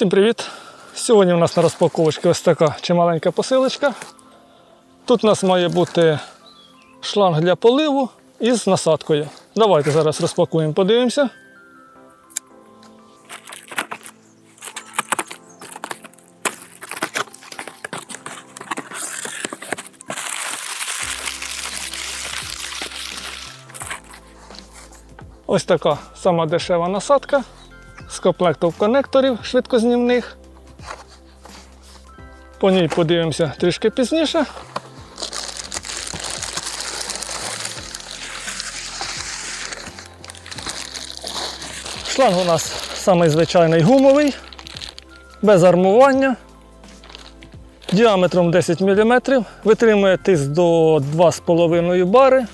Всім привіт! Сьогодні у нас на розпаковочці ось така чималенька посилочка. Тут у нас має бути шланг для поливу із насадкою. Давайте зараз розпакуємо, подивимося. Ось така сама дешева насадка з комплектом конекторів швидкознімних. По ній подивимося трішки пізніше. Шланг у нас самий звичайний гумовий, без армування, діаметром 10 мм, витримує тиск до 2,5 бари.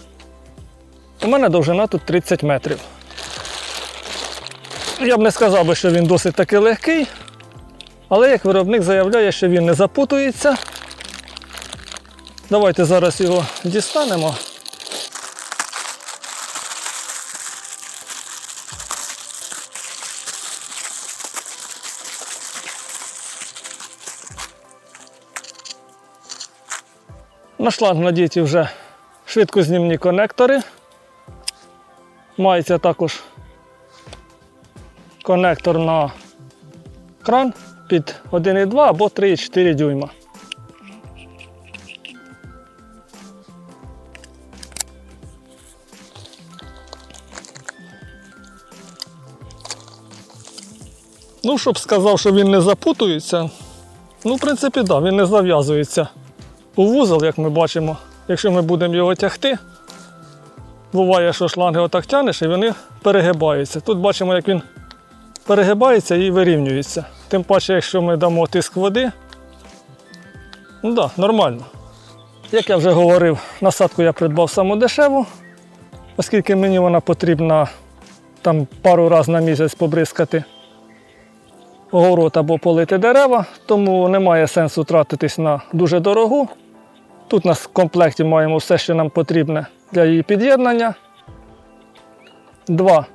У мене довжина тут 30 метрів. Я б не сказав би, що він досить таки легкий, але як виробник заявляє, що він не запутується. Давайте зараз його дістанемо. На шланг надіті вже швидкознімні конектори. Мається також конектор на кран під 1,2 або 3,4 дюйма. Ну, щоб сказав, що він не запутується, ну, в принципі, так, да, він не зав'язується у вузол, як ми бачимо. Якщо ми будемо його тягти, буває, що шланги отак тянеш і вони перегибаються. Тут бачимо, як він перегибається і вирівнюється. Тим паче, якщо ми дамо тиск води, ну да, нормально. Як я вже говорив, насадку я придбав саму дешеву, оскільки мені вона потрібна там пару разів на місяць побризкати город або полити дерева, тому немає сенсу тратитись на дуже дорогу. Тут у нас в комплекті маємо все, що нам потрібне для її під'єднання. Два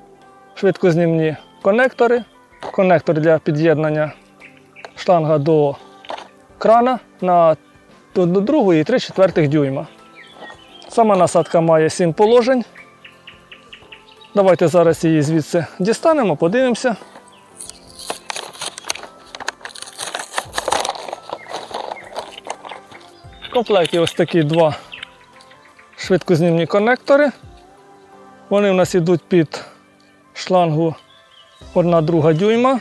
швидкознімні конектори. Конектор для під'єднання шланга до крана на до другої і 3 четвертих дюйма. Сама насадка має 7 положень. Давайте зараз її звідси дістанемо, подивимося. В комплекті ось такі два швидкознімні конектори. Вони у нас йдуть під шлангу 1 друга дюйма.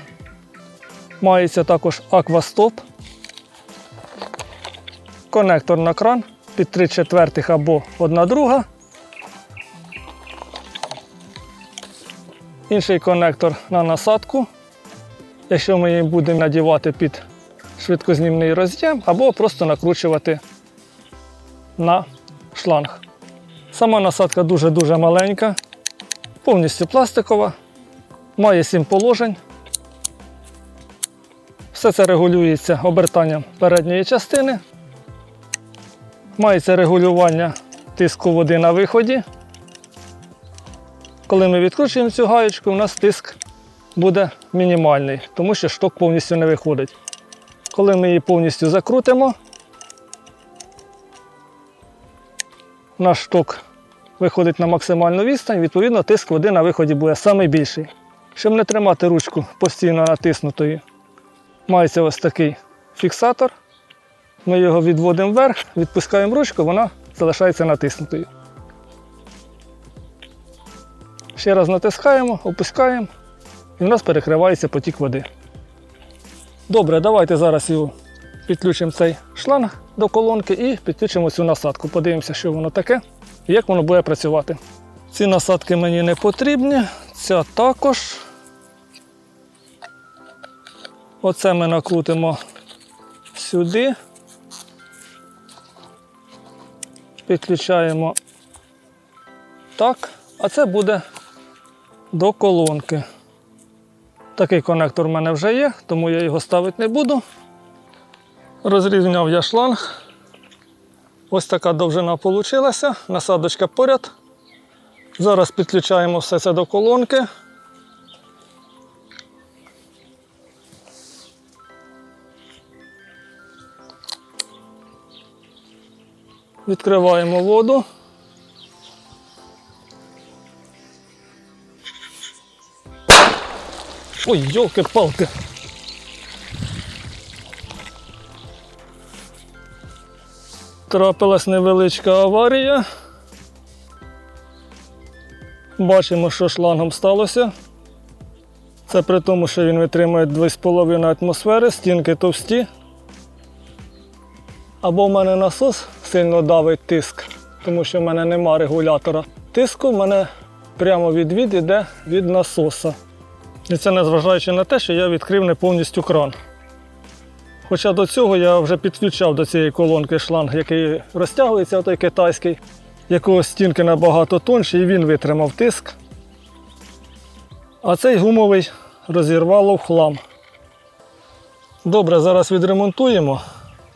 Мається також аквастоп. Конектор на кран під 3 четвертих або 1 друга. Інший конектор на насадку. Якщо ми її будемо надівати під швидкознімний роз'єм, або просто накручувати на шланг. Сама насадка дуже-дуже маленька, повністю пластикова, має 7 положень. Все це регулюється обертанням передньої частини. Мається регулювання тиску води на виході. Коли ми відкручуємо цю гаєчку, у нас тиск буде мінімальний, тому що шток повністю не виходить. Коли ми її повністю закрутимо, наш шток виходить на максимальну відстань, відповідно, тиск води на виході буде найбільший. Щоб не тримати ручку постійно натиснутою, мається ось такий фіксатор. Ми його відводимо вверх, відпускаємо ручку, вона залишається натиснутою. Ще раз натискаємо, опускаємо, і в нас перекривається потік води. Добре, давайте зараз його підключимо цей шланг до колонки і підключимо цю насадку. Подивимося, що воно таке і як воно буде працювати. Ці насадки мені не потрібні, ця також. Оце ми накрутимо сюди. Підключаємо так, а це буде до колонки. Такий конектор в мене вже є, тому я його ставити не буду. Розрівняв я шланг. Ось така довжина вийшла, насадочка поряд. Зараз підключаємо все це до колонки. Відкриваємо воду. Ой, йолки-палки. Трапилась невеличка аварія. Бачимо, що шлангом сталося. Це при тому, що він витримує 2,5 атмосфери, стінки товсті. Або в мене насос сильно давить тиск, тому що в мене нема регулятора тиску, в мене прямо відвід іде від насоса. І це незважаючи на те, що я відкрив не повністю кран. Хоча до цього я вже підключав до цієї колонки шланг, який розтягується, той китайський, якого стінки набагато тонші, і він витримав тиск. А цей гумовий розірвало в хлам. Добре, зараз відремонтуємо.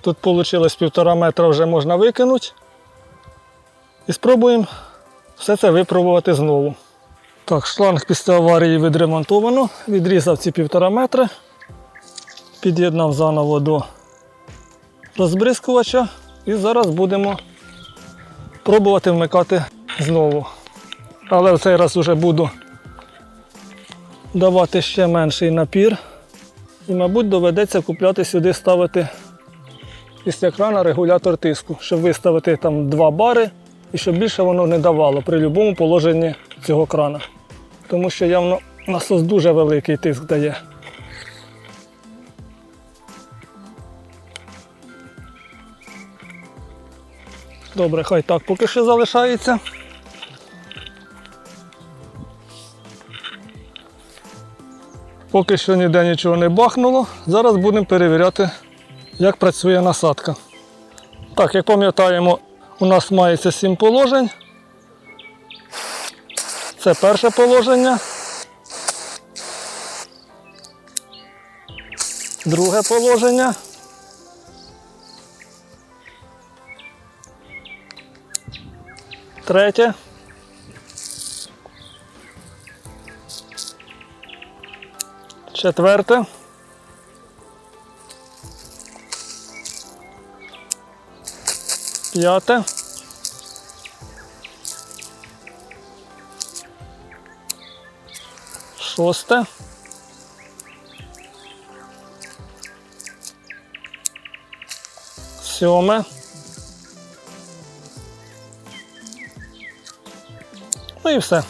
Тут вийшло півтора метра вже можна викинути. І спробуємо все це випробувати знову. Так, шланг після аварії відремонтовано, відрізав ці півтора метри, під'єднав заново до розбризкувача і зараз будемо пробувати вмикати знову. Але в цей раз вже буду давати ще менший напір. І, мабуть, доведеться купляти сюди, ставити після крана регулятор тиску, щоб виставити там два бари і щоб більше воно не давало при будь-якому положенні цього крана. Тому що явно насос дуже великий тиск дає. Добре, хай так поки що залишається. Поки що ніде нічого не бахнуло. Зараз будемо перевіряти, як працює насадка. Так, як пам'ятаємо, у нас мається 7 положень. Це перше положення. Друге положення. Третє. Четверте. П'яте. Шосте. Сьоме. Ну і все.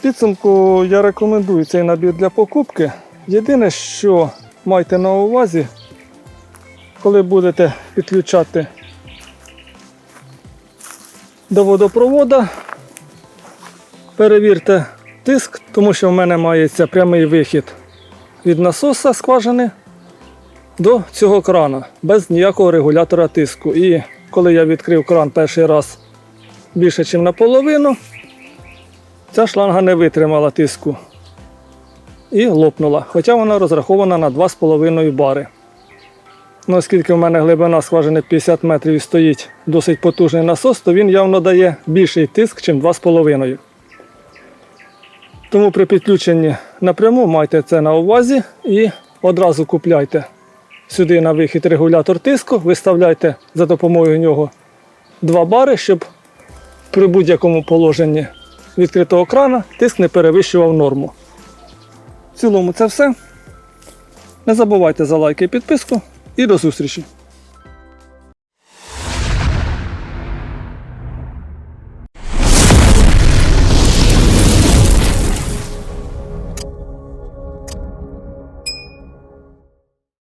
Підсумку я рекомендую цей набір для покупки. Єдине, що майте на увазі, коли будете підключати до водопровода, перевірте тиск, тому що в мене мається прямий вихід від насоса скважини до цього крана без ніякого регулятора тиску. І коли я відкрив кран перший раз більше, ніж наполовину, ця шланга не витримала тиску і лопнула, хоча вона розрахована на 2,5 бари. Оскільки в мене глибина скважини 50 метрів і стоїть досить потужний насос, то він явно дає більший тиск, ніж 2,5. Тому при підключенні напряму майте це на увазі і одразу купляйте сюди на вихід регулятор тиску, виставляйте за допомогою нього два бари, щоб при будь-якому положенні відкритого крана тиск не перевищував норму. В цілому це все. Не забувайте за лайки і підписку і до зустрічі!